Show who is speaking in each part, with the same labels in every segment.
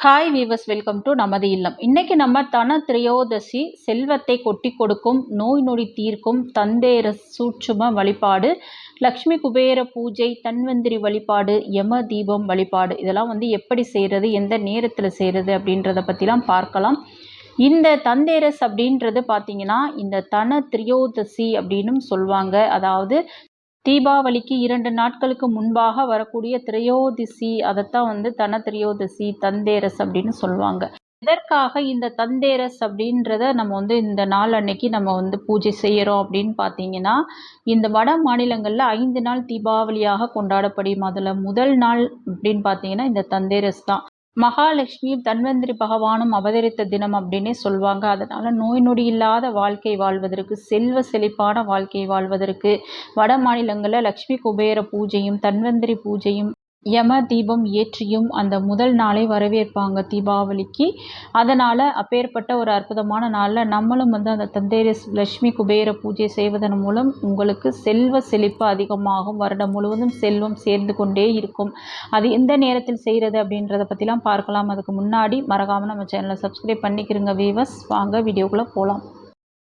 Speaker 1: Hi viewers welcome to நமது இல்லம். இன்னைக்கு நம்ம தன திரையோதசி செல்வத்தை கொட்டி கொடுக்கும் நோய் நொடி தீர்க்கும் தந்தேர சூட்சும வழிபாடு லக்ஷ்மி குபேர பூஜை தன்வந்திரி வழிபாடு யம தீபம் வழிபாடு இதெல்லாம் வந்து எப்படி செய்கிறது எந்த நேரத்தில் செய்கிறது அப்படின்றத பற்றிலாம் பார்க்கலாம். இந்த தந்தேரஸ் அப்படின்றது பார்த்தீங்கன்னா இந்த தன திரியோதசி அப்படின்னு சொல்லுவாங்க. அதாவது தீபாவளிக்கு இரண்டு நாட்களுக்கு முன்பாக வரக்கூடிய திரையோதிசி அதைத்தான் வந்து தன திரையோதசி தந்தேரஸ் அப்படின்னு சொல்லுவாங்க. எதற்காக இந்த தந்தேரஸ் அப்படின்றத நம்ம வந்து இந்த நாள் அன்னைக்கு நம்ம வந்து பூஜை செய்கிறோம் அப்படின்னு பார்த்தீங்கன்னா இந்த வட மாநிலங்களில் ஐந்து நாள் தீபாவளியாக கொண்டாடப்படும் அதில் முதல் நாள் அப்படின்னு பார்த்தீங்கன்னா இந்த தந்தேரஸ் தான். மகாலட்சுமி தன்வந்திரி பகவானும் அவதரித்த தினம் அப்படின்னே சொல்லுவாங்க அதனால் நோய் நொடி இல்லாத வாழ்க்கை வாழ்வதற்கு செல்வ செழிப்பான வாழ்க்கை வாழ்வதற்கு வட மாநிலங்களில் லக்ஷ்மி குபேர பூஜையும் தன்வந்திரி பூஜையும் யம தீபம் ஏற்றியும் அந்த முதல் நாளை வரவேற்பாங்க தீபாவளிக்கு. அதனால் அப்பேற்பட்ட ஒரு அற்புதமான நாளில் நம்மளும் வந்து அந்த தந்தேரி லட்சுமி குபேர பூஜை செய்வதன் மூலம் உங்களுக்கு செல்வ செழிப்பு அதிகமாகும். வருடம் முழுவதும் செல்வம் சேர்ந்து கொண்டே இருக்கும். அது எந்த நேரத்தில் செய்கிறது அப்படின்றத பற்றிலாம் பார்க்கலாம். அதுக்கு முன்னாடி மறக்காமல் நம்ம சேனலை சப்ஸ்கிரைப் பண்ணிக்கிறோங்க வீவர்ஸ் வாங்க வீடியோக்குள்ளே போகலாம்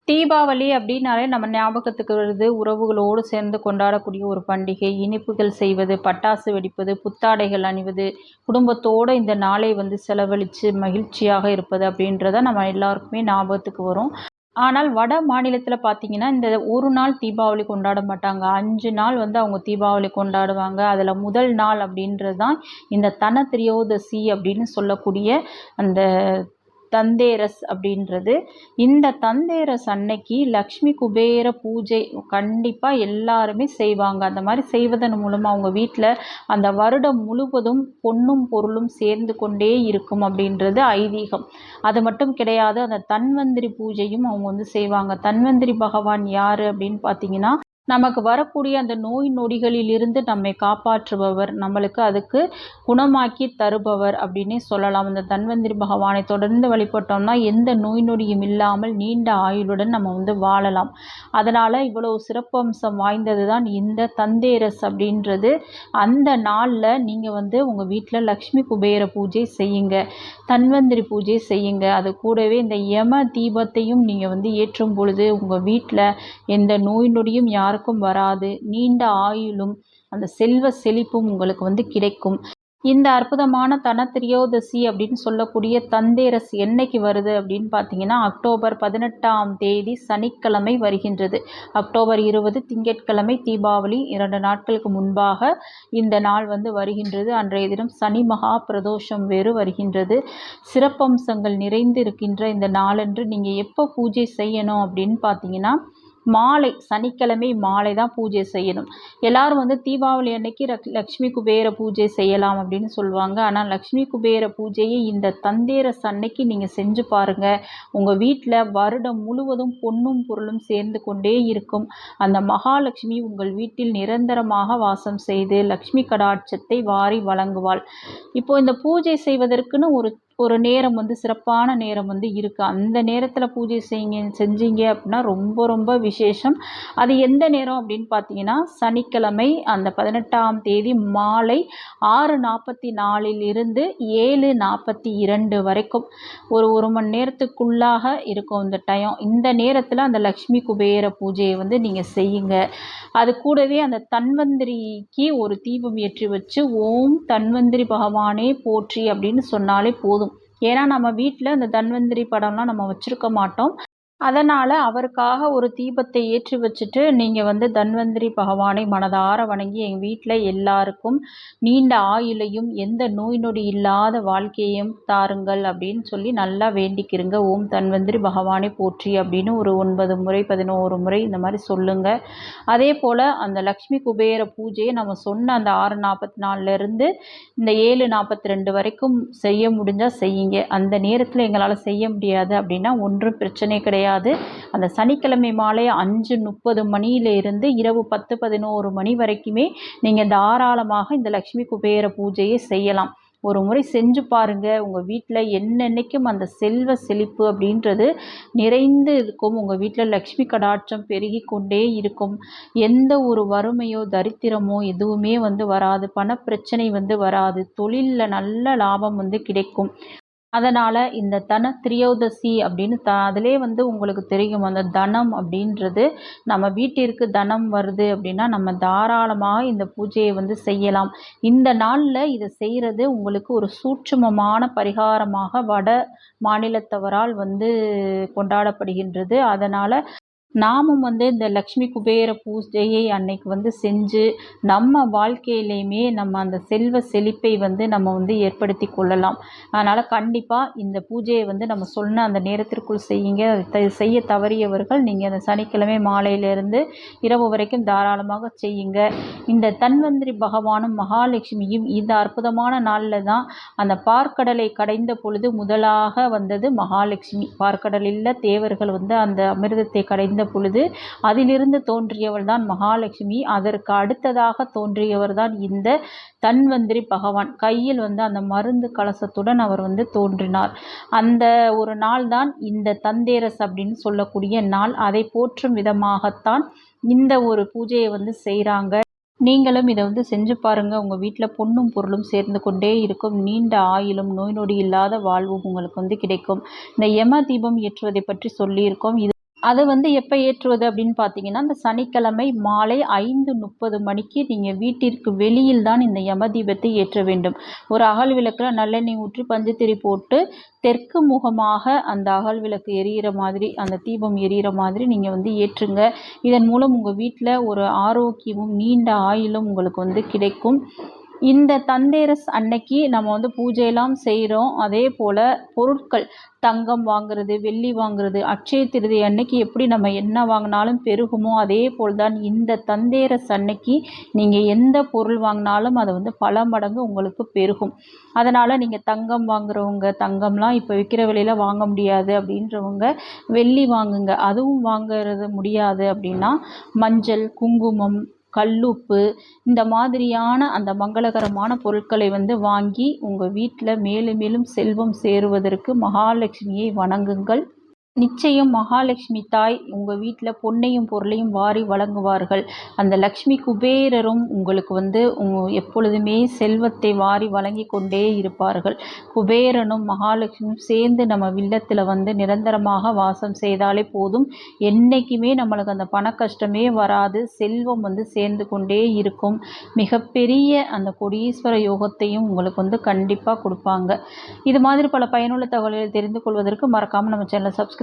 Speaker 1: தீபாவளி அப்படின்னாலே நம்ம ஞாபகத்துக்கு வருது. உறவுகளோடு சேர்ந்து கொண்டாடக்கூடிய ஒரு பண்டிகை. இனிப்புகள் செய்வது பட்டாசு வெடிப்பது புத்தாடைகள் அணிவது குடும்பத்தோடு இந்த நாளை வந்து செலவழித்து மகிழ்ச்சியாக இருப்பது அப்படின்றத நம்ம எல்லாருக்குமே ஞாபகத்துக்கு வரும். ஆனால் வட மாநிலத்தில் பார்த்தீங்கன்னா இந்த ஒரு நாள் தீபாவளி கொண்டாட மாட்டாங்க. அஞ்சு நாள் வந்து அவங்க தீபாவளி கொண்டாடுவாங்க. அதில் முதல் நாள் அப்படின்றது தான் இந்த தன திரியோதசி அப்படின்னு சொல்லக்கூடிய அந்த தந்தேரஸ் அப்படின்றது. இந்த தந்தேரஸ் அன்னைக்கு லக்ஷ்மி குபேர பூஜை கண்டிப்பாக எல்லாருமே செய்வாங்க. அந்த மாதிரி செய்வதன் மூலமாக அவங்க வீட்டில் அந்த வருடம் முழுவதும் பொண்ணும் பொருளும் சேர்ந்து கொண்டே இருக்கும் அப்படின்றது ஐதீகம். அது மட்டும் கிடையாது அந்த தன்வந்திரி பூஜையும் அவங்க வந்து செய்வாங்க. தன்வந்திரி பகவான் யார் அப்படின்னு பார்த்தீங்கன்னா நமக்கு வரக்கூடிய அந்த நோய் நொடிகளிலிருந்து நம்மை காப்பாற்றுபவர் நம்மளுக்கு அதுக்கு குணமாக்கி தருபவர் அப்படின்னே சொல்லலாம். இந்த தன்வந்திரி பகவானை தொடர்ந்து வழிபட்டோம்னா எந்த நோய் நொடியும் இல்லாமல் நீண்ட ஆயுளுடன் நம்ம வந்து வாழலாம். அதனால் இவ்வளோ சிறப்பம்சம் வாய்ந்தது தான் இந்த தந்தேரஸ் அப்படின்றது. அந்த நாளில் நீங்கள் வந்து உங்கள் வீட்டில் லக்ஷ்மி குபேர பூஜை செய்யுங்க. தன்வந்திரி பூஜை செய்யுங்க. அது கூடவே இந்த யம தீபத்தையும் நீங்கள் வந்து ஏற்றும் பொழுது உங்கள் வீட்டில் எந்த நோய் நொடியும் யார் யாருக்கும் வராது. நீண்ட ஆயுளும் அந்த செல்வ செழிப்பும் உங்களுக்கு வந்து கிடைக்கும். இந்த அற்புதமான தனத்திரியோதசி அப்படின்னு சொல்லக்கூடிய தந்தேரஸ் என்னைக்கு வருது அப்படின்னு பார்த்தீங்கன்னா அக்டோபர் பதினெட்டாம் தேதி சனிக்கிழமை வருகின்றது. அக்டோபர் இருபது திங்கட்கிழமை தீபாவளி இரண்டு நாட்களுக்கு முன்பாக இந்த நாள் வந்து வருகின்றது. அன்றைய தினம் சனி மகா பிரதோஷம் வேறு வருகின்றது. சிறப்பம்சங்கள் நிறைந்து இருக்கின்ற இந்த நாளன்று நீங்கள் எப்போ பூஜை செய்யணும் அப்படின்னு பார்த்தீங்கன்னா மாலை சனிக்கிழமை மாலை தான் பூஜை செய்யணும். எல்லோரும் வந்து தீபாவளி அன்னைக்கு லக்ஷ்மி குபேர பூஜை செய்யலாம் அப்படின்னு சொல்லுவாங்க. ஆனால் லக்ஷ்மி குபேர பூஜையை இந்த தந்தேரஸ் அன்னைக்கு நீங்கள் செஞ்சு பாருங்கள் உங்கள் வீட்டில் வருடம் முழுவதும் பொன்னும் பொருளும் சேர்ந்து கொண்டே இருக்கும். அந்த மகாலட்சுமி உங்கள் வீட்டில் நிரந்தரமாக வாசம் செய்து லக்ஷ்மி கடாட்சத்தை வாரி வழங்குவாள். இப்போ இந்த பூஜை செய்வதற்குன்னு ஒரு ஒரு நேரம் வந்து சிறப்பான நேரம் வந்து இருக்குது அந்த நேரத்தில் பூஜை செய்யுங்க செஞ்சீங்க அப்படின்னா ரொம்ப ரொம்ப விசேஷம். அது எந்த நேரம் அப்படின்னு பார்த்தீங்கன்னா சனிக்கிழமை அந்த பதினெட்டாம் தேதி மாலை ஆறு நாற்பத்தி நாலில் இருந்து ஏழு நாற்பத்தி இரண்டு வரைக்கும். ஒரு ஒரு மணி நேரத்துக்குள்ளாக இருக்கும் இந்த டைம் இந்த நேரத்தில் அந்த லக்ஷ்மி குபேர பூஜையை வந்து நீங்கள் செய்யுங்க. அது கூடவே அந்த தன்வந்திரிக்கு ஒரு தீபம் ஏற்றி வச்சு ஓம் தன்வந்திரி பகவானே போற்றி அப்படின்னு சொன்னாலே போதும். ஏன்னா நம்ம வீட்டில் இந்த தன்வந்திரி படம்லாம் நம்ம வச்சுருக்க மாட்டோம். அதனால் அவருக்காக ஒரு தீபத்தை ஏற்றி வச்சுட்டு நீங்கள் வந்து தன்வந்திரி பகவானை மனதார வணங்கி எங்கள் வீட்டில் எல்லாருக்கும் நீண்ட ஆயுளையும் எந்த நோய் நொடி இல்லாத வாழ்க்கையையும் தாருங்கள் அப்படின்னு சொல்லி நல்லா வேண்டிக்கிறங்க ஓம் தன்வந்திரி பகவானை போற்றி அப்படின்னு ஒரு ஒன்பது முறை பதினோரு முறை இந்த மாதிரி சொல்லுங்கள் அதே போல் அந்த லக்ஷ்மி குபேர பூஜையை நம்ம சொன்ன அந்த ஆறு நாற்பத்தி நாலுலேருந்து இந்த ஏழு நாற்பத்தி ரெண்டு வரைக்கும் செய்ய முடிஞ்சால் செய்யுங்க. அந்த நேரத்தில் எங்களால் செய்ய முடியாது அப்படின்னா ஒன்றும் பிரச்சனை கிடையாது. கிடையாது அந்த சனிக்கிழமை மாலை அஞ்சு முப்பது மணியிலிருந்து இரவு பத்து பதினோரு மணி வரைக்குமே நீங்கள் தாராளமாக இந்த லக்ஷ்மி குபேர பூஜையை செய்யலாம். ஒரு முறை செஞ்சு பாருங்கள் உங்கள் வீட்டில் என்னென்னைக்கும் அந்த செல்வ செழிப்பு அப்படின்றது நிறைந்து இருக்கும். உங்கள் வீட்டில் லக்ஷ்மி கடாட்சம் பெருகி கொண்டே இருக்கும். எந்த ஒரு வறுமையோ தரித்திரமோ எதுவுமே வந்து வராது. பணப்பிரச்சனை வந்து வராது. தொழிலில் நல்ல லாபம் வந்து கிடைக்கும். அதனால் இந்த தன திரியோதசி அப்படின்னு த அதிலே வந்து உங்களுக்கு தெரியும். அந்த தனம் அப்படின்றது நம்ம வீட்டிற்கு தனம் வருது அப்படின்னா நம்ம தாராளமாக இந்த பூஜையை வந்து செய்யலாம். இந்த நாளில் இதை செய்கிறது உங்களுக்கு ஒரு சூட்சுமமான பரிகாரமாக வட மாநிலத்தவரால் வந்து கொண்டாடப்படுகின்றது. அதனால் நாமும் வந்து இந்த லக்ஷ்மி குபேர பூஜையை அன்னைக்கு வந்து செஞ்சு நம்ம வாழ்க்கையிலையுமே நம்ம அந்த செல்வ செழிப்பை வந்து நம்ம வந்து ஏற்படுத்தி கொள்ளலாம். அதனால் கண்டிப்பாக இந்த பூஜையை வந்து நம்ம சொன்ன அந்த நேரத்திற்குள் செய்யுங்க. அதை செய்ய தவறியவர்கள் நீங்கள் அந்த சனிக்கிழமை மாலையிலேருந்து இரவு வரைக்கும் தாராளமாக செய்யுங்க. இந்த தன்வந்திரி பகவானும் மகாலட்சுமியும் இந்த அற்புதமான நாளில் தான் அந்த பார்க்கடலை கடைந்த பொழுது முதலாக வந்தது மகாலட்சுமி. பார்க்கடலில் தேவர்கள் வந்து அந்த அமிர்தத்தை கடைந்த பொழுது அதிலிருந்து தோன்றியவள் தான் மகாலட்சுமி. அதற்கு அடுத்ததாக தோன்றியவர் தான் இந்த தன்வந்திரி பகவான். கையில் வந்து அந்த மருந்து கலசத்துடன் அவர் வந்து தோன்றினார். அந்த ஒரு நாள் தான் இந்த தந்தேரஸ் அப்படின்னு சொல்லக்கூடிய நாள். அதை போற்றும் விதமாகத்தான் இந்த ஒரு பூஜையை வந்து செய்கிறாங்க நீங்களும் இதை வந்து செஞ்சு பாருங்கள் உங்கள் வீட்டில் பொண்ணும் பொருளும் சேர்ந்து கொண்டே இருக்கும். நீண்ட ஆயிலும் நோய் நொடி இல்லாத வாழ்வும் உங்களுக்கு வந்து கிடைக்கும். இந்த யம தீபம் ஏற்றுவதை பற்றி சொல்லியிருக்கோம். இது அதை வந்து எப்போ ஏற்றுவது அப்படின்னு பார்த்தீங்கன்னா இந்த சனிக்கிழமை மாலை ஐந்து முப்பது மணிக்கு நீங்கள் வீட்டிற்கு வெளியில் தான் இந்த யம தீபத்தை ஏற்ற வேண்டும். ஒரு அகல் விளக்கில் நல்லெண்ணெய் ஊற்றி பஞ்சத்திரி போட்டு தெற்கு முகமாக அந்த அகல் விளக்கு எரியிற மாதிரி அந்த தீபம் எரியிற மாதிரி நீங்கள் வந்து ஏற்றுங்க. இதன் மூலம் உங்கள் வீட்டில் ஒரு ஆரோக்கியமும் நீண்ட ஆயுளும் உங்களுக்கு வந்து கிடைக்கும். இந்த தந்தேரஸ் அன்னைக்கு நம்ம வந்து பூஜையெல்லாம் செய்கிறோம் அதே போல் பொருட்கள் தங்கம் வாங்குறது வெள்ளி வாங்குறது அட்சய திருதி அன்னைக்கு எப்படி நம்ம என்ன வாங்கினாலும் பெருகுமோ அதே போல் தான் இந்த தந்தேரஸ் அன்னைக்கு நீங்கள் எந்த பொருள் வாங்கினாலும் அது வந்து பல மடங்கு உங்களுக்கு பெருகும். அதனால் நீங்கள் தங்கம் வாங்குறவங்க தங்கம்லாம் இப்போ விற்கிற விலையில் வாங்க முடியாது அப்படின்றவங்க வெள்ளி வாங்குங்க. அதுவும் வாங்குறது முடியாது அப்படின்னா மஞ்சள் குங்குமம் கல்லுப்பு இந்த மாதிரியான அந்த மங்களகரமான பொருட்களை வந்து வாங்கி உங்கள் வீட்டில் மேலும் மேலும் செல்வம் சேருவதற்கு மகாலட்சுமியை வணங்குங்கள். நிச்சயம் மகாலட்சுமி தாய் உங்கள் வீட்டில் பொன்னையும் பொருளையும் வாரி வழங்குவார்கள். அந்த லக்ஷ்மி குபேரரும் உங்களுக்கு வந்து எப்பொழுதுமே செல்வத்தை வாரி வழங்கி கொண்டே இருப்பார்கள். குபேரனும் மகாலட்சுமியும் சேர்ந்து நம்ம வில்லத்தில் வந்து நிரந்தரமாக வாசம் செய்தாலே போதும். என்றைக்குமே நம்மளுக்கு அந்த பண கஷ்டமே வராது. செல்வம் வந்து சேர்ந்து கொண்டே இருக்கும். மிகப்பெரிய அந்த கொடீஸ்வர யோகத்தையும் உங்களுக்கு வந்து கண்டிப்பாக கொடுப்பாங்க. இது மாதிரி பல பயனுள்ள தகவல்களை தெரிந்து கொள்வதற்கு மறக்காமல் நம்ம சேனலை சப்ஸ்கிரைப்